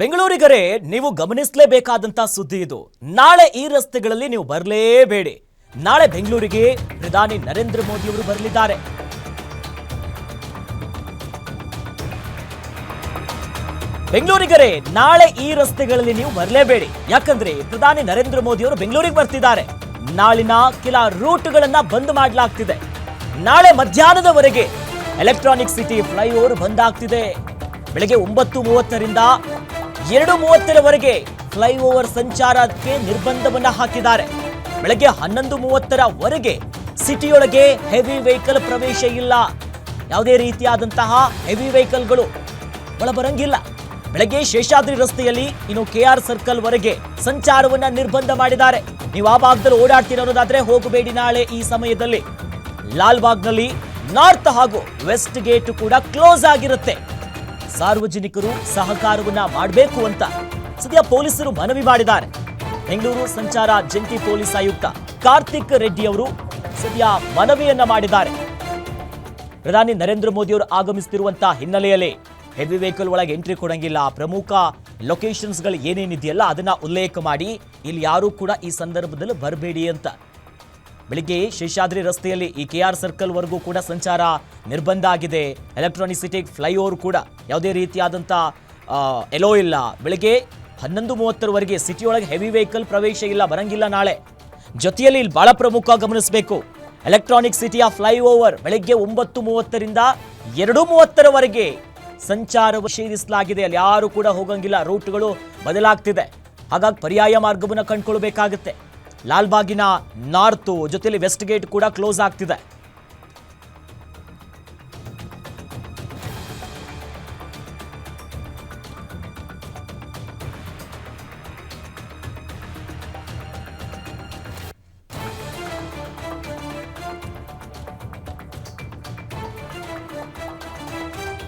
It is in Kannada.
ಬೆಂಗಳೂರಿಗರೇ ನೀವು ಗಮನಿಸಲೇಬೇಕಾದಂತ ಸುದ್ದಿ ಇದು. ನಾಳೆ ಈ ರಸ್ತೆಗಳಲ್ಲಿ ನೀವು ಬರಲೇಬೇಡಿ. ನಾಳೆ ಬೆಂಗಳೂರಿಗೆ ಪ್ರಧಾನಿ ನರೇಂದ್ರ ಮೋದಿ ಅವರು ಬರಲಿದ್ದಾರೆ. ಬೆಂಗಳೂರಿಗರೇ ನಾಳೆ ಈ ರಸ್ತೆಗಳಲ್ಲಿ ನೀವು ಬರಲೇಬೇಡಿ. ಯಾಕಂದ್ರೆ ಪ್ರಧಾನಿ ನರೇಂದ್ರ ಮೋದಿ ಅವರು ಬೆಂಗಳೂರಿಗೆ ಬರ್ತಿದ್ದಾರೆ. ನಾಳಿನ ಕೆಲ ರೂಟ್ಗಳನ್ನ ಬಂದ್ ಮಾಡಲಾಗ್ತಿದೆ. ನಾಳೆ ಮಧ್ಯಾಹ್ನದವರೆಗೆ ಎಲೆಕ್ಟ್ರಾನಿಕ್ ಸಿಟಿ ಫ್ಲೈಓವರ್ ಬಂದ್ ಆಗ್ತಿದೆ. ಬೆಳಗ್ಗೆ ಒಂಬತ್ತು ಮೂವತ್ತರಿಂದ ಎರಡು ಮೂವತ್ತರವರೆಗೆ ಫ್ಲೈಓವರ್ ಸಂಚಾರಕ್ಕೆ ನಿರ್ಬಂಧವನ್ನು ಹಾಕಿದ್ದಾರೆ. ಬೆಳಗ್ಗೆ ಹನ್ನೊಂದು ಮೂವತ್ತರವರೆಗೆ ಸಿಟಿಯೊಳಗೆ ಹೆವಿ ವೆಹಿಕಲ್ ಪ್ರವೇಶ ಇಲ್ಲ. ಯಾವುದೇ ರೀತಿಯಾದಂತಹ ಹೆವಿ ವೆಹಿಕಲ್ಗಳು ಒಳಬರಂಗಿಲ್ಲ. ಬೆಳಗ್ಗೆ ಶೇಷಾದ್ರಿ ರಸ್ತೆಯಲ್ಲಿ ಇನ್ನು ಕೆ ಆರ್ ಸರ್ಕಲ್ ವರೆಗೆ ಸಂಚಾರವನ್ನ ನಿರ್ಬಂಧ ಮಾಡಿದ್ದಾರೆ. ನೀವು ಆ ಭಾಗದಲ್ಲಿ ಓಡಾಡ್ತಿರೋದಾದ್ರೆ ಹೋಗಬೇಡಿ ನಾಳೆ ಈ ಸಮಯದಲ್ಲಿ. ಲಾಲ್ಬಾಗ್ನಲ್ಲಿ ನಾರ್ತ್ ಹಾಗೂ ವೆಸ್ಟ್ ಗೇಟ್ ಕೂಡ ಕ್ಲೋಸ್ ಆಗಿರುತ್ತೆ. ಸಾರ್ವಜನಿಕರು ಸಹಕಾರವನ್ನ ಮಾಡಬೇಕು ಅಂತ ಸದ್ಯ ಪೊಲೀಸರು ಮನವಿ ಮಾಡಿದ್ದಾರೆ. ಬೆಂಗಳೂರು ಸಂಚಾರ ಜಂಟಿ ಪೊಲೀಸ್ ಆಯುಕ್ತ ಕಾರ್ತಿಕ್ ರೆಡ್ಡಿ ಅವರು ಸದ್ಯ ಮನವಿಯನ್ನ ಮಾಡಿದ್ದಾರೆ. ಪ್ರಧಾನಿ ನರೇಂದ್ರ ಮೋದಿ ಅವರು ಆಗಮಿಸುತ್ತಿರುವಂತಹ ಹಿನ್ನೆಲೆಯಲ್ಲಿ ಹೆವಿ ವೆಹಿಕಲ್ ಒಳಗೆ ಎಂಟ್ರಿ ಕೊಡಂಗಿಲ್ಲ. ಪ್ರಮುಖ ಲೊಕೇಶನ್ಸ್ಗಳು ಏನೇನಿದೆಯಲ್ಲ ಅದನ್ನ ಉಲ್ಲೇಖ ಮಾಡಿ, ಇಲ್ಲಿ ಯಾರೂ ಕೂಡ ಈ ಸಂದರ್ಭದಲ್ಲಿ ಬರಬೇಡಿ ಅಂತ ಬೆಳಿಗ್ಗೆ ಶೇಷಾದ್ರಿ ರಸ್ತೆಯಲ್ಲಿ ಈ ಕೆ ಆರ್ ಸರ್ಕಲ್ ವರೆಗೂ ಕೂಡ ಸಂಚಾರ ನಿರ್ಬಂಧ ಆಗಿದೆ. ಎಲೆಕ್ಟ್ರಾನಿಕ್ ಸಿಟಿ ಫ್ಲೈಓವರ್ ಕೂಡ ಯಾವುದೇ ರೀತಿಯಾದಂಥ ಎಲೋ ಇಲ್ಲ. ಬೆಳಿಗ್ಗೆ ಹನ್ನೊಂದು ಮೂವತ್ತರವರೆಗೆ ಸಿಟಿಯೊಳಗೆ ಹೆವಿ ವೆಹಿಕಲ್ ಪ್ರವೇಶ ಇಲ್ಲ, ಬರಂಗಿಲ್ಲ ನಾಳೆ. ಜೊತೆಯಲ್ಲಿ ಇಲ್ಲಿ ಭಾಳ ಪ್ರಮುಖ ಗಮನಿಸಬೇಕು. ಎಲೆಕ್ಟ್ರಾನಿಕ್ ಸಿಟಿಯ ಫ್ಲೈಓವರ್ ಬೆಳಗ್ಗೆ ಒಂಬತ್ತು ಮೂವತ್ತರಿಂದ ಎರಡು ಮೂವತ್ತರವರೆಗೆ ಸಂಚಾರ ನಿಷೇಧಿಸಲಾಗಿದೆ. ಅಲ್ಲಿ ಯಾರು ಕೂಡ ಹೋಗಂಗಿಲ್ಲ. ರೂಟ್ಗಳು ಬದಲಾಗ್ತಿದೆ. ಹಾಗಾಗಿ ಪರ್ಯಾಯ ಮಾರ್ಗವನ್ನು ಕಂಡುಕೊಳ್ಬೇಕಾಗುತ್ತೆ ಲಾಲ್ಬಾಗಿನ ನಾರ್ತು ಜೊತೆಯಲ್ಲಿ ವೆಸ್ಟ್ ಗೇಟ್ ಕೂಡ ಕ್ಲೋಸ್ ಆಗ್ತಿದೆ.